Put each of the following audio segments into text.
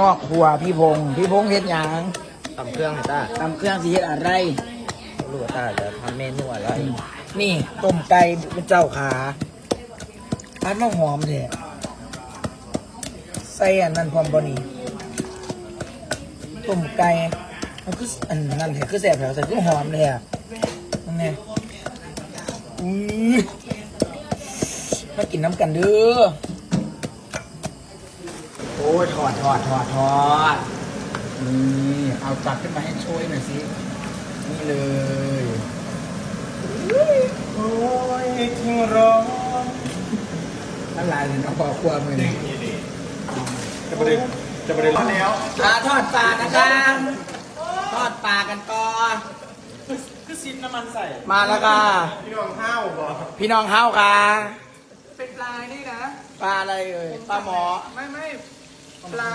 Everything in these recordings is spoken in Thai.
นอกครัวพี่พงษ์พี่พงษ์เฮ็ดหยังตำเครื่องให้ต้าตำเครื่องสิเฮ็ดอะไรรู้ว่าต้าจะทำเมนูอะไรนี่ต้มไก่เป็นเจ้าขาอันน้ำหอมเนี่ยใส่อันนั้นพร้อมบ่นี่ต้มไก่มันคืออันนั้นแท้คือแซ่บแถวใส่คือหอมเลยอะนั่นไงอุ้ยมากินน้ำกันเด้อ โอ้ยถอดถอดถอดถอดนี่เอาตักขึ้นมาให้ช่วยหน่อยสิ นี่เลย โอ้ยทิ้งร้องนั่นลายเลยเอาปอกครัวมือนี่จะประเด็นจะประเด็นแล้วปลาทอดปลานะครับทอดปลากันก่อนคือซินน้ำมันใส่ มาแล้วค่ะพี่น้องห้าวบ่พี่น้องเฮาค่ะ เป็นปลานี่นะ ปลาอะไรเอ่ย ปลาหมอ ไม่ไม่ ปลา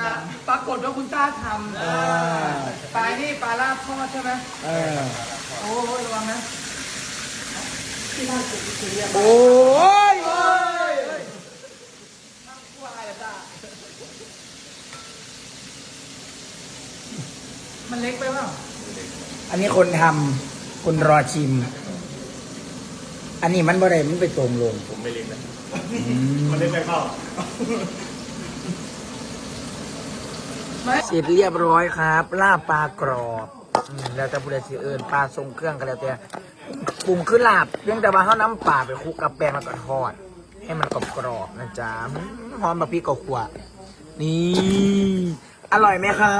ปรากฏว่าคุณต้าทำปลานี่ปลาลาบทอดใช่ไหมเออโอ้ยระวังนะโอ้ยมันเล็กไปเปล่าอันนี้คนทำคนรอชิม อันนี้มันบ่ได้มันไปตรงลงผมไม่เล็กนะมันเล็กไปเข้า เสร็จเรียบร้อยครับลาบปลากรอบอืมแล้วแต่ผู้ใดสิเอิญปลาทรงเครื่องก็แล้วแต่ปรุงขึ้นลาบเพียงแต่ว่าเขาน้ำปลาไปคลุกกับแป้งแล้วก็ทอด ให้มันกรอบๆนะจ๊ะอืมหอมแบบพริกกับขวนี่ อร่อยไหมคะ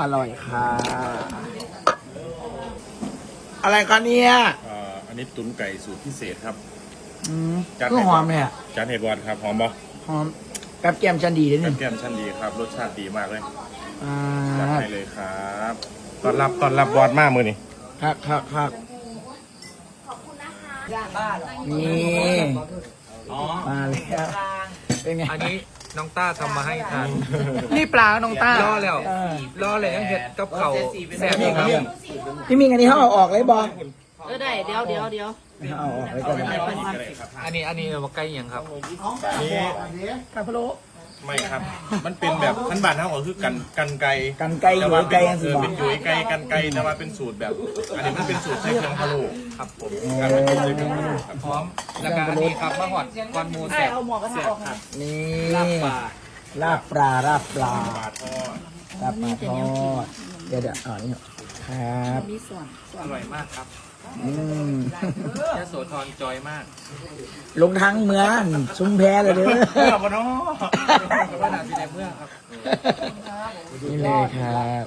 อร่อยค่ะ อะไรคะเนี่ยอ่าอันนี้ตุ๋นไก่สูตรพิเศษครับ อืมจัดก็ให้หอมเนี่ยจานเห็ดวอนครับ หอมบ่หอม แป๊บแก้มชันดีด้วยแก้นี่มแก้มชั้นดีครับ รสชาติดีมากเลยอ่าจัดให้เลยครับตอนรับตอนรับบอสมากมือนี่ครับครับครับนี่มาแล้วเป็นไงอันนี้น้องต้าทำมาให้ทานนี่ปลาน้องต้ารอแล้วเออรอเลยยังเห็ดกับเขาวแซ่บอยู่ครับ พี่มิงอันนี้เขาเอาออกเลยบอ เออได้เดี๋ยวเดี๋ยวเดี๋ยวเอาออกเลยก่อนอันนี้อันนี้มาใกล้ยังครับนี่กาพะโล้ไม่ครับ มันเป็นแบบขั้นบานเท่ากับคือกันกันไก่กันไก่อยู่แต่ว่าไก่เป็นยังสิเออเป็นยุยไก่กันไก่แต่ว่าเป็นสูตรแบบ อันนี้มันเป็นสูตรใส่เครื่องพะโล้ครับผมการเป็นสูตรใส่เครื่องพะโล้ครับพร้อมแล้วก็อันนี้ครับมะฮอดก้อนหมูแซ่บเอาหมวกกระทะออกนะนี่ลาบปลาลาบปลาลาบปลาลาทอดลาบปลาทอดเดี๋ยวเดี๋ยวอ่านี่ครับมีส่วนอร่อยมากครับ อืมยโสธรจอยมากลงทั้งเมืองซุ้มแพ้เลยเด้อเพื่อบ่เนาะก็นาทีในเมืองครับ นี่เลยครับ